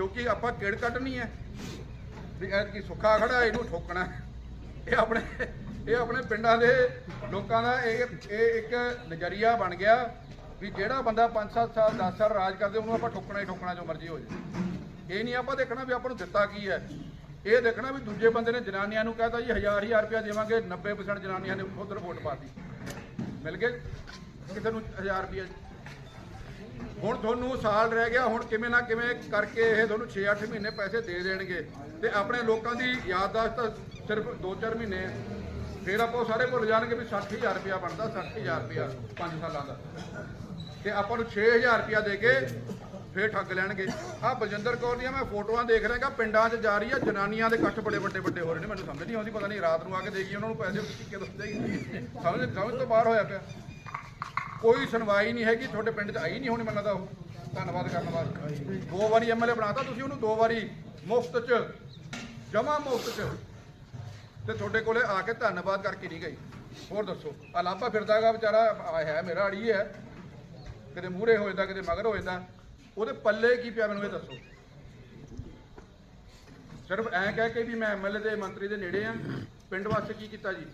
ਕਿਉਂਕਿ ਆਪਾਂ ਕਿੜ ਕੱਢਣੀ ਹੈ? ਵੀ ਐਤਕੀ ਸੁੱਖਾ ਖੜਾ, ਇਹਨੂੰ ਠੋਕਣਾ। ਇਹ ਆਪਣੇ ਇਹ ਆਪਣੇ ਪਿੰਡਾਂ ਦੇ ਲੋਕਾਂ ਦਾ ਇਹ ਇਹ ਇੱਕ ਨਜ਼ਰੀਆ ਬਣ ਗਿਆ ਵੀ ਜਿਹੜਾ ਬੰਦਾ 5-7 ਸਾਲ 10 ਸਾਲ ਰਾਜ ਕਰਦੇ, ਉਹਨੂੰ ਆਪਾਂ ਠੋਕਣਾ ਹੀ ਠੋਕਣਾ ਜੋ ਮਰਜ਼ੀ ਹੋ ਜਾਵੇ ਇਹ ਨਹੀਂ ਆਪਾਂ ਦੇਖਣਾ ਵੀ ਆਪਾਂ ਨੂੰ ਦਿੱਤਾ ਕੀ ਹੈ। ਇਹ ਦੇਖਣਾ ਵੀ ਦੂਜੇ ਬੰਦੇ ਨੇ ਜਨਾਨੀਆਂ ਨੂੰ ਕਹਤਾ ਜੀ, ਹਜ਼ਾਰ ਹਜ਼ਾਰ ਰੁਪਇਆ ਦੇਵਾਂਗੇ 90% ਜਨਾਨੀਆਂ ਨੇ ਉਧਰ ਵੋਟ ਪਾਤੀ ਮਿਲ ਗਏ? ਕਿਸੇ ਨੂੰ 1000 ਰੁਪਇਆ ਹੁਣ ਤੁਹਾਨੂੰ ਸਾਲ ਰਹਿ ਗਿਆ, ਹੁਣ ਕਿਵੇਂ ਨਾ ਕਿਵੇਂ ਕਰਕੇ ਇਹ ਤੁਹਾਨੂੰ 6-8 ਮਹੀਨੇ ਪੈਸੇ ਦੇ ਦੇਣਗੇ। ਤੇ ਆਪਣੇ ਲੋਕਾਂ ਦੀ ਯਾਦਦਾਸ਼ਤ ਤਾਂ ਸਿਰਫ 2-4 ਮਹੀਨੇ ਹੈ। ਫਿਰ ਆਪਾਂ ਉਹ ਸਾਰੇ ਭੁੱਲ ਜਾਣਗੇ ਵੀ 60000 ਰੁਪਇਆ ਬਣਦਾ 60000 ਰੁਪਇਆ 5 ਸਾਲਾਂ ਦਾ। ਤੇ ਆਪਾਂ ਨੂੰ 6000 ਰੁਪਇਆ ਦੇ ਕੇ ਫੇਰ ਠੱਗ ਲੈਣਗੇ। ਆ ਬਲਜਿੰਦਰ ਕੌਰ ਦੀਆਂ ਮੈਂ ਫੋਟੋਆਂ ਦੇਖ ਰਿਹਾਗਾ ਪਿੰਡਾਂ 'ਚ ਜਾ ਰਹੀ ਆ, ਜਨਾਨੀਆਂ ਦੇ ਇਕੱਠ ਬੜੇ ਵੱਡੇ ਵੱਡੇ ਹੋ ਰਹੇ ਨੇ, ਮੈਨੂੰ ਸਮਝ ਨਹੀਂ ਆਉਂਦੀ, ਪਤਾ ਨਹੀਂ ਰਾਤ ਨੂੰ ਆ ਕੇ ਦੇਖੀ ਉਹਨਾਂ ਨੂੰ ਪੈਸੇ ਕਿੱਕੇ ਦੱਸਦੇ ਸਮਝ ਸਮਝ ਤੋਂ ਬਾਹਰ ਹੋਇਆ ਪਿਆ। ਕੋਈ ਸੁਣਵਾਈ ਨਹੀਂ ਹੈਗੀ, ਤੁਹਾਡੇ ਪਿੰਡ 'ਚ ਆਈ ਨਹੀਂ ਹੋਣੀ ਮੈਨੂੰ ਲੱਗਦਾ ਉਹ। ਧੰਨਵਾਦ ਕਰਨ ਵਾਸਤੇ ਦੋ ਵਾਰੀ ਐਮਐਲਏ ਬਣਾਤਾ ਤੁਸੀਂ ਉਹਨੂੰ, ਦੋ ਵਾਰੀ ਮੁਫਤ 'ਚ ਜਮਾ ਮੁਫਤ 'ਚ। ਤੇ ਤੁਹਾਡੇ ਕੋਲੇ ਆ ਕੇ ਧੰਨਵਾਦ ਕਰਕੇ ਨਹੀਂ ਗਈ। ਹੋਰ ਦੱਸੋ, ਆ ਲਾਂਬਾ ਫਿਰਦਾਗਾ ਵਿਚਾਰਾ, ਆ ਹੈ ਮੇਰਾ ਅੜੀ ਹੈ। ਕਿਤੇ ਮੂਹਰੇ ਹੋ ਜਾਂਦਾ, ਕਿਤੇ ਮਗਰ ਹੋ ਜਾਂਦਾ। ਉਹਦੇ ਪੱਲੇ ਕੀ ਪਿਆ ਮੈਨੂੰ ਇਹ ਦੱਸੋ। ਸਿਰਫ ਐਂ ਕਹਿ ਕੇ ਵੀ ਮੈਂ ਐਮਐਲਏ ਦੇ ਮੰਤਰੀ ਦੇ ਨੇੜੇ ਆ। ਪਿੰਡ ਵਾਸਤੇ ਕੀ ਕੀਤਾ ਜੀ?